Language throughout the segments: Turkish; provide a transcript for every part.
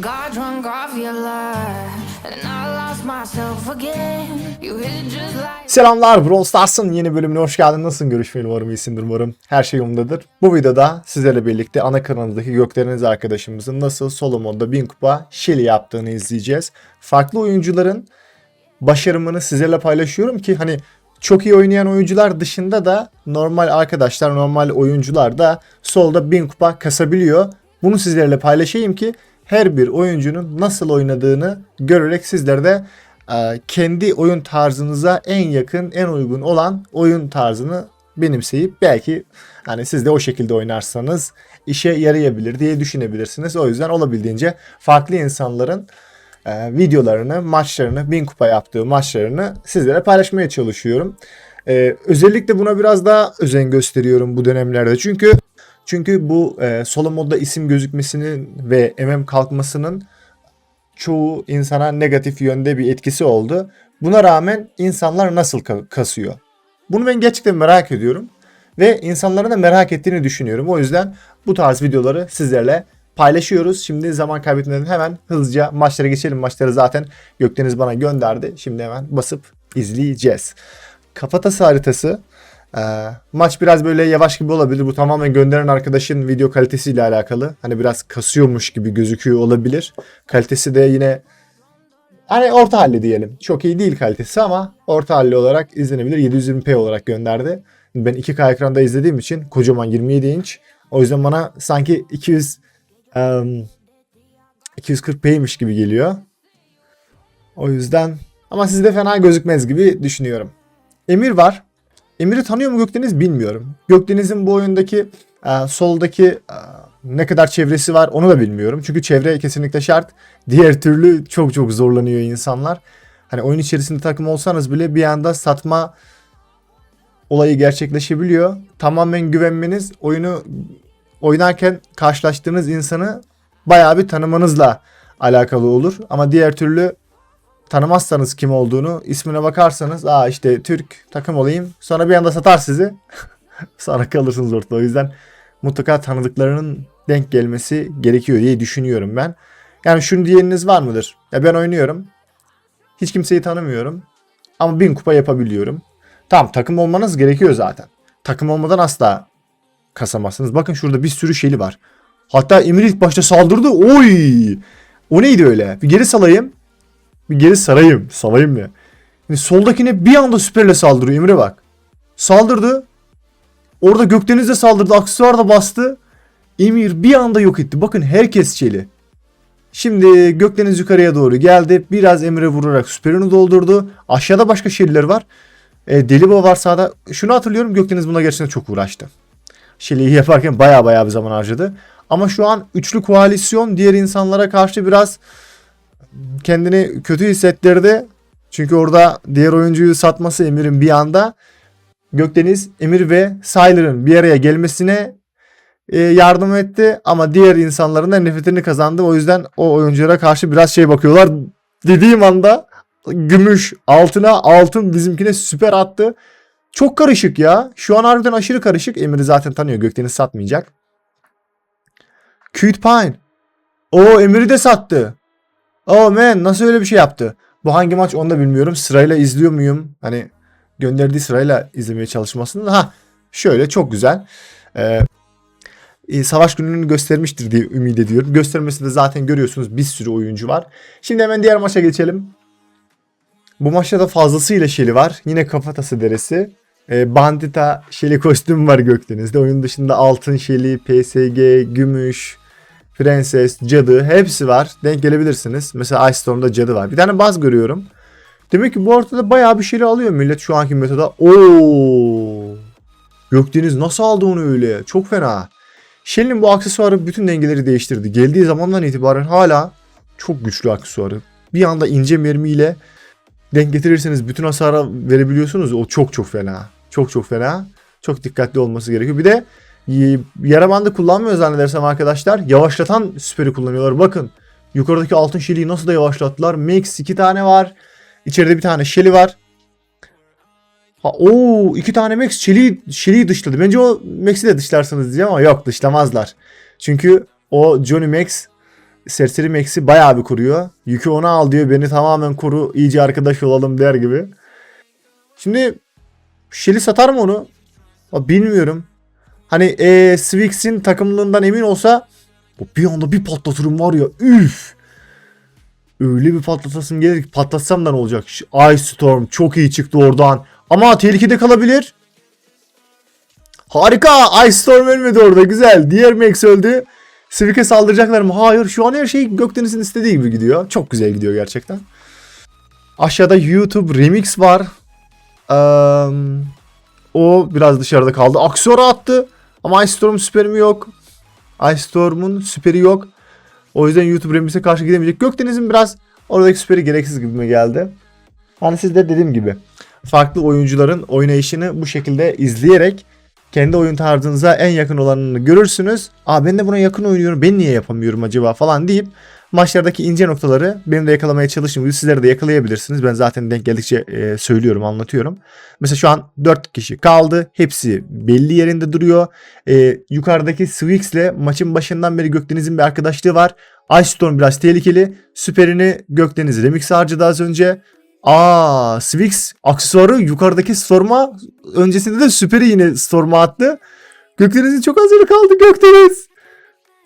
Got drunk off your lie, and I lost myself again. You hit just like. Selamlar Brawl Stars'ın yeni bölümüne hoş geldin. Nasılsın? Görüşmeyeli umarım iyisindir umarım. Her şey yolundadır. Bu videoda sizlerle birlikte ana kanalındaki Gökdeniz arkadaşımızın nasıl solo modda 1000 kupa Shelly yaptığını izleyeceğiz. Farklı oyuncuların başarımını sizlerle paylaşıyorum ki hani çok iyi oynayan oyuncular dışında da normal arkadaşlar, normal oyuncular da solda 1000 kupa kasabiliyor. Bunu sizlerle paylaşayım ki her bir oyuncunun nasıl oynadığını görerek sizler de e, kendi oyun tarzınıza en yakın, en uygun olan oyun tarzını benimseyip belki hani siz de o şekilde oynarsanız işe yarayabilir diye düşünebilirsiniz. O yüzden olabildiğince farklı insanların e, videolarını, maçlarını, bin kupa yaptığı maçlarını sizlere paylaşmaya çalışıyorum. E, özellikle buna biraz daha özen gösteriyorum bu dönemlerde. Çünkü çünkü bu e, solo modda isim gözükmesinin ve MM kalkmasının çoğu insana negatif yönde bir etkisi oldu. Buna rağmen insanlar nasıl ka- kasıyor? Bunu ben gerçekten merak ediyorum ve insanların da merak ettiğini düşünüyorum. O yüzden bu tarz videoları sizlerle paylaşıyoruz. Şimdi zaman kaybetmeden hemen hızlıca maçlara geçelim. Maçları zaten Gökdeniz bana gönderdi. Şimdi hemen basıp izleyeceğiz. Kafatası haritası. Ee, maç biraz böyle yavaş gibi olabilir. Bu tamamen gönderen arkadaşın video kalitesiyle alakalı. Hani biraz kasıyormuş gibi gözüküyor olabilir. Kalitesi de yine hani orta halli diyelim. Çok iyi değil kalitesi ama orta halli olarak izlenebilir. 720p olarak gönderdi. Ben 2K ekranda izlediğim için kocaman 27 inç. O yüzden bana sanki 200 em, 240p'ymiş gibi geliyor. O yüzden ama sizde fena gözükmez gibi düşünüyorum. Emir var. Emir'i tanıyor mu Gökdeniz bilmiyorum. Gökdeniz'in bu oyundaki e, soldaki e, ne kadar çevresi var onu da bilmiyorum. Çünkü çevre kesinlikle şart. Diğer türlü çok çok zorlanıyor insanlar. Hani oyun içerisinde takım olsanız bile bir anda satma olayı gerçekleşebiliyor. Tamamen güvenmeniz oyunu oynarken karşılaştığınız insanı bayağı bir tanımanızla alakalı olur. Ama diğer türlü tanımazsanız kim olduğunu ismine bakarsanız aa işte Türk takım olayım sonra bir anda satar sizi sonra kalırsınız ortada o yüzden mutlaka tanıdıklarının denk gelmesi gerekiyor diye düşünüyorum ben. Yani şunu diyeniniz var mıdır? Ya ben oynuyorum. Hiç kimseyi tanımıyorum. Ama bin kupa yapabiliyorum. Tamam takım olmanız gerekiyor zaten. Takım olmadan asla kasamazsınız. Bakın şurada bir sürü şeyli var. Hatta Emir ilk başta saldırdı. Oy! O neydi öyle? Bir geri salayım. Geri sarayım. Salayım ya. Şimdi soldakine bir anda süperle saldırıyor. Emre bak. Saldırdı. Orada Gökdeniz de saldırdı. Aksesuar da bastı. Emir bir anda yok etti. Bakın herkes çeli. Şimdi Gökdeniz yukarıya doğru geldi. Biraz Emre vurarak süperini doldurdu. Aşağıda başka şeyler var. E, Delibo var sağda. Şunu hatırlıyorum Gökdeniz buna gerçekten çok uğraştı. Şeli'yi yaparken baya baya bir zaman harcadı. Ama şu an üçlü koalisyon diğer insanlara karşı biraz kendini kötü hissettirdi. Çünkü orada diğer oyuncuyu satması Emir'in bir anda Gökdeniz, Emir ve Syler'ın bir araya gelmesine e, yardım etti. Ama diğer insanların da nefretini kazandı. O yüzden o oyunculara karşı biraz şey bakıyorlar. Dediğim anda gümüş altına altın bizimkine süper attı. Çok karışık ya. Şu an harbiden aşırı karışık. Emir'i zaten tanıyor. Gökdeniz satmayacak. Cute Pine. O Emir'i de sattı. Oh man nasıl öyle bir şey yaptı? Bu hangi maç onu da bilmiyorum. Sırayla izliyor muyum? Hani gönderdiği sırayla izlemeye çalışmasını. Ha şöyle çok güzel. Ee, e, savaş gününü göstermiştir diye ümit ediyorum. Göstermesinde zaten görüyorsunuz bir sürü oyuncu var. Şimdi hemen diğer maça geçelim. Bu maçta da fazlasıyla Şeli var. Yine kafatası deresi. Ee, bandita Şeli kostüm var Gökdeniz'de. Oyun dışında altın Şeli, PSG, gümüş, Prenses, cadı hepsi var. Denk gelebilirsiniz. Mesela Ice Storm'da cadı var. Bir tane baz görüyorum. Demek ki bu ortada bayağı bir şeyler alıyor millet şu anki metoda. Oo! Gökdeniz nasıl aldı onu öyle? Çok fena. Shelly'nin bu aksesuarı bütün dengeleri değiştirdi. Geldiği zamandan itibaren hala çok güçlü aksesuarı. Bir anda ince mermiyle denk getirirseniz bütün hasara verebiliyorsunuz. O çok çok fena. Çok çok fena. Çok dikkatli olması gerekiyor. Bir de yara bandı kullanmıyor zannedersem arkadaşlar. Yavaşlatan süperi kullanıyorlar. Bakın yukarıdaki altın şeliği nasıl da yavaşlattılar. Max iki tane var. İçeride bir tane şeli var. Ha, oo iki tane Max Shelly'i Shelly'i dışladı. Bence o Max'i de dışlarsınız diyeceğim ama yok dışlamazlar. Çünkü o Johnny Max Serseri Max'i bayağı bir koruyor. Yükü ona al diyor. Beni tamamen koru. iyice arkadaş olalım der gibi. Şimdi Shelly satar mı onu? Bilmiyorum. Hani e, Swix'in takımlığından emin olsa o bir anda bir patlatırım var ya üf. Öyle bir patlatasım gelir ki patlatsam da ne olacak? Ice Storm çok iyi çıktı oradan. Ama tehlikede kalabilir. Harika. Ice Storm ölmedi orada. Güzel. Diğer Max öldü. Sivike saldıracaklar mı? Hayır. Şu an her şey Gökdeniz'in istediği gibi gidiyor. Çok güzel gidiyor gerçekten. Aşağıda YouTube Remix var. Eee, o biraz dışarıda kaldı. Aksiyora attı. Ama Ice Storm süperimi yok. Ice Storm'un süperi yok. O yüzden YouTube Remix'e karşı gidemeyecek. Gökdeniz'in biraz oradaki süperi gereksiz gibime geldi. Hani siz de dediğim gibi farklı oyuncuların oynayışını bu şekilde izleyerek kendi oyun tarzınıza en yakın olanını görürsünüz. Aa ben de buna yakın oynuyorum. Ben niye yapamıyorum acaba falan deyip maçlardaki ince noktaları benim de yakalamaya çalışın. Sizleri de yakalayabilirsiniz. Ben zaten denk geldikçe e, söylüyorum, anlatıyorum. Mesela şu an 4 kişi kaldı. Hepsi belli yerinde duruyor. E, yukarıdaki Swix'le maçın başından beri Gökdeniz'in bir arkadaşlığı var. Ice Storm biraz tehlikeli. Süperini Gökdeniz Remix harcadı az önce. Aa, Swix aksesuarı yukarıdaki Storm'a öncesinde de süperi yine Storm'a attı. Gökdeniz'in çok az yeri kaldı Gökdeniz.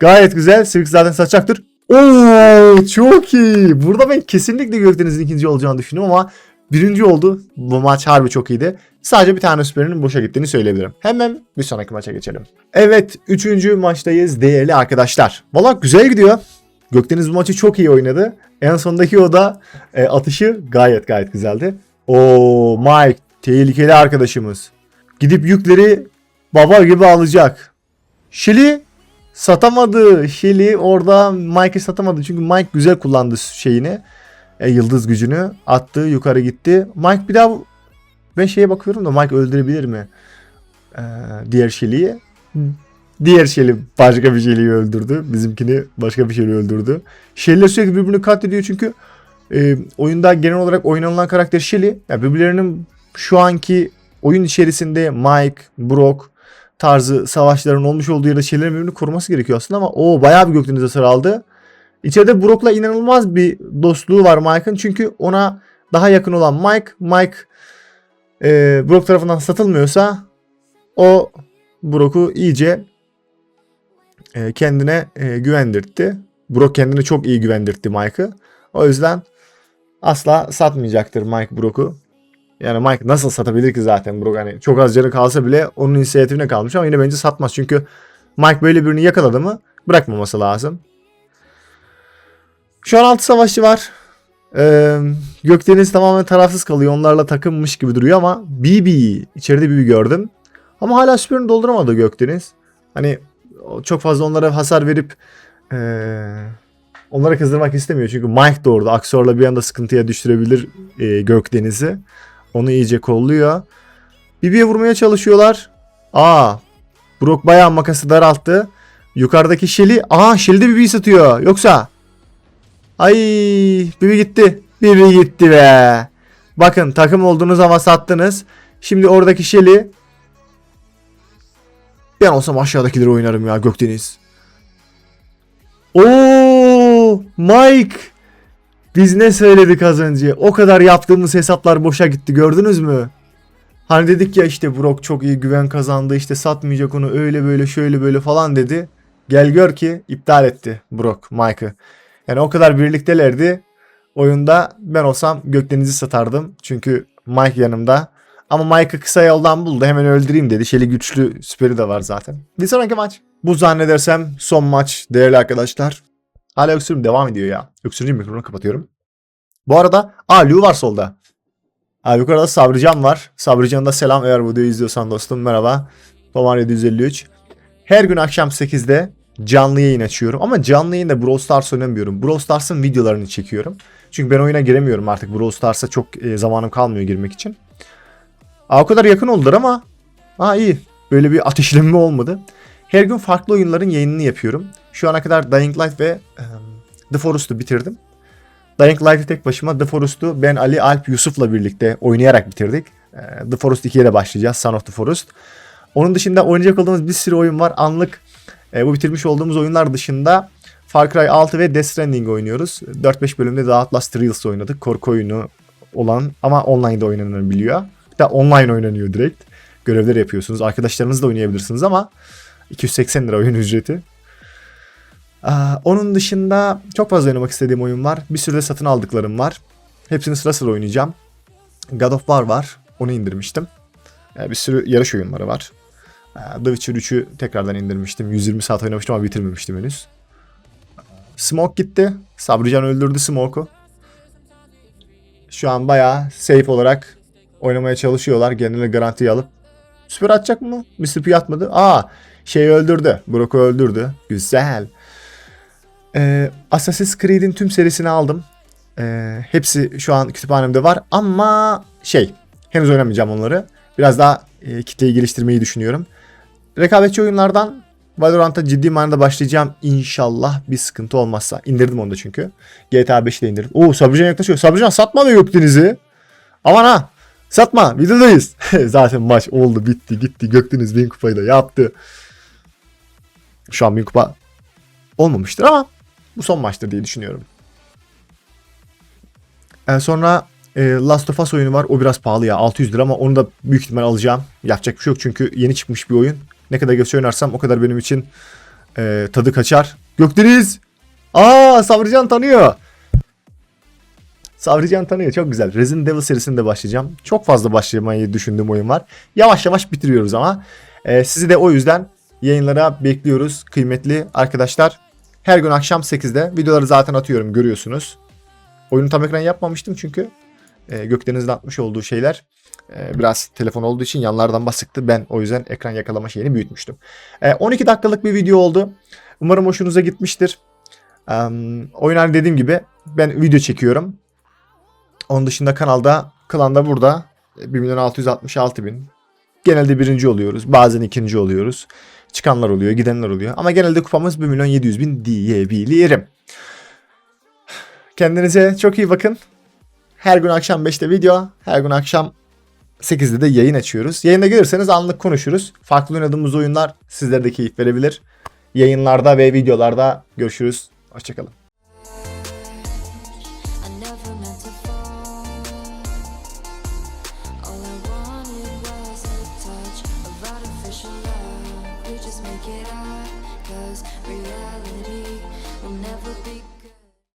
Gayet güzel. Swix zaten satacaktır. Oo çok iyi. Burada ben kesinlikle Gökdeniz'in ikinci olacağını düşündüm ama birinci oldu. Bu maç harbi çok iyiydi. Sadece bir tane süperinin boşa gittiğini söyleyebilirim. Hemen bir sonraki maça geçelim. Evet üçüncü maçtayız değerli arkadaşlar. Valla güzel gidiyor. Gökdeniz bu maçı çok iyi oynadı. En sondaki o da e, atışı gayet gayet güzeldi. O Mike tehlikeli arkadaşımız. Gidip yükleri baba gibi alacak. Şili satamadı. Şili orada Mike'ı satamadı. Çünkü Mike güzel kullandı şeyini. E, yıldız gücünü attı yukarı gitti. Mike bir daha ben şeye bakıyorum da Mike öldürebilir mi? Ee, diğer Şili'yi. Diğer Şeli başka bir Şeli'yi öldürdü. Bizimkini başka bir Şeli öldürdü. Şeli'ler sürekli birbirini katlediyor çünkü e, oyunda genel olarak oynanılan karakter Shelly. Yani birbirlerinin şu anki oyun içerisinde Mike, Brock tarzı savaşların olmuş olduğu yerde Shelly'lerin birbirini koruması gerekiyor aslında ama o bayağı bir Gökdeniz hasar. İçeride Brock'la inanılmaz bir dostluğu var Mike'ın çünkü ona daha yakın olan Mike, Mike e, Brock tarafından satılmıyorsa o Brock'u iyice e, kendine e, güvendirtti. Brock kendini çok iyi güvendirtti Mike'ı. O yüzden asla satmayacaktır Mike Brock'u. Yani Mike nasıl satabilir ki zaten Brock hani çok az canı kalsa bile onun inisiyatifine kalmış ama yine bence satmaz çünkü Mike böyle birini yakaladı mı bırakmaması lazım. Şu an 6 savaşçı var. Ee, Gökdeniz tamamen tarafsız kalıyor. Onlarla takımmış gibi duruyor ama BB içeride BB gördüm. Ama hala süperini dolduramadı Gökdeniz. Hani çok fazla onlara hasar verip ee, onlara kızdırmak istemiyor. Çünkü Mike orada. Aksor'la bir anda sıkıntıya düşürebilir ee, Gökdeniz'i. Onu iyice kolluyor. BB'ye vurmaya çalışıyorlar. Aa, Brock bayağı makası daralttı. Yukarıdaki Shelly. Aa Shelly de BB'yi satıyor. Yoksa. Ay BB gitti. BB gitti be. Bakın takım olduğunuz ama sattınız. Şimdi oradaki Shelly ben olsam aşağıdakileri oynarım ya Gökdeniz. Oo, Mike. Biz ne söyledik az önce? O kadar yaptığımız hesaplar boşa gitti gördünüz mü? Hani dedik ya işte Brock çok iyi güven kazandı işte satmayacak onu öyle böyle şöyle böyle falan dedi. Gel gör ki iptal etti Brock Mike'ı. Yani o kadar birliktelerdi. Oyunda ben olsam Gökdeniz'i satardım. Çünkü Mike yanımda. Ama Mike'ı kısa yoldan buldu. Hemen öldüreyim dedi. Şeli güçlü süperi de var zaten. Bir sonraki maç. Bu zannedersem son maç değerli arkadaşlar. Hala öksürüm devam ediyor ya. Öksürünce mikrofonu kapatıyorum. Bu arada aa var solda. Aa, yukarıda Sabrican var. Sabrican'a da selam eğer bu videoyu izliyorsan dostum. Merhaba. Tomar 753. Her gün akşam 8'de canlı yayın açıyorum. Ama canlı yayında Brawl Stars oynamıyorum. Brawl Stars'ın videolarını çekiyorum. Çünkü ben oyuna giremiyorum artık. Brawl Stars'a çok e, zamanım kalmıyor girmek için. Aa, o kadar yakın oldular ama aa iyi. Böyle bir ateşlenme olmadı. Her gün farklı oyunların yayınını yapıyorum. Şu ana kadar Dying Light ve um, The Forest'u bitirdim. Dying Light'ı tek başıma, The Forest'u ben Ali, Alp, Yusuf'la birlikte oynayarak bitirdik. The Forest 2'ye de başlayacağız. Son of the Forest. Onun dışında oynayacak olduğumuz bir sürü oyun var. Anlık e, bu bitirmiş olduğumuz oyunlar dışında Far Cry 6 ve Death Stranding oynuyoruz. 4-5 bölümde de Outlast Trials oynadık. Korku oyunu olan ama online'da oynanabiliyor. Hatta online oynanıyor direkt. Görevler yapıyorsunuz. Arkadaşlarınızla oynayabilirsiniz ama 280 lira oyun ücreti. Aa, onun dışında çok fazla oynamak istediğim oyun var. Bir sürü de satın aldıklarım var. Hepsini sıra sıra oynayacağım. God of War var. Onu indirmiştim. Ee, bir sürü yarış oyunları var. Ee, The Witcher 3'ü tekrardan indirmiştim. 120 saat oynamıştım ama bitirmemiştim henüz. Smoke gitti. Sabrican öldürdü Smoke'u. Şu an bayağı safe olarak oynamaya çalışıyorlar. Genelde garantiyi alıp. Süper atacak mı? Mr. P atmadı. Aa şey öldürdü. Brock'u öldürdü. Güzel. Ee, Assassin's Creed'in tüm serisini aldım. Ee, hepsi şu an kütüphanemde var ama şey henüz oynamayacağım onları. Biraz daha e, kitleyi geliştirmeyi düşünüyorum. Rekabetçi oyunlardan Valorant'a ciddi manada başlayacağım inşallah bir sıkıntı olmazsa. İndirdim onu da çünkü. GTA 5'i de indirdim. Oo Sabrican yaklaşıyor. Sabrican satma da Gökdeniz'i. Aman ha. Satma. Videodayız. Zaten maç oldu bitti gitti. Gökdeniz bin kupayı da yaptı. Şu an bin kupa olmamıştır ama bu son maçtır diye düşünüyorum. Ee, sonra e, Last of Us oyunu var. O biraz pahalı ya. 600 lira ama onu da büyük ihtimal alacağım. Yapacak bir şey yok çünkü yeni çıkmış bir oyun. Ne kadar geç oynarsam o kadar benim için e, tadı kaçar. Gökdeniz! Aa Sabrican tanıyor. Sabrican tanıyor. Çok güzel. Resident Evil serisinde başlayacağım. Çok fazla başlamayı düşündüğüm oyun var. Yavaş yavaş bitiriyoruz ama. E, sizi de o yüzden yayınlara bekliyoruz kıymetli arkadaşlar. Her gün akşam 8'de videoları zaten atıyorum görüyorsunuz. Oyunu tam ekran yapmamıştım çünkü e, Gökdeniz'in atmış olduğu şeyler e, biraz telefon olduğu için yanlardan basıktı. Ben o yüzden ekran yakalama şeyini büyütmüştüm. E, 12 dakikalık bir video oldu. Umarım hoşunuza gitmiştir. E, oyun dediğim gibi ben video çekiyorum. Onun dışında kanalda, klanda burada 1 milyon 666 bin. Genelde birinci oluyoruz. Bazen ikinci oluyoruz. Çıkanlar oluyor, gidenler oluyor. Ama genelde kupamız 1 milyon 700 bin diyebilirim. Kendinize çok iyi bakın. Her gün akşam 5'te video, her gün akşam 8'de de yayın açıyoruz. Yayına gelirseniz anlık konuşuruz. Farklı oynadığımız oyunlar sizlere de keyif verebilir. Yayınlarda ve videolarda görüşürüz. Hoşçakalın.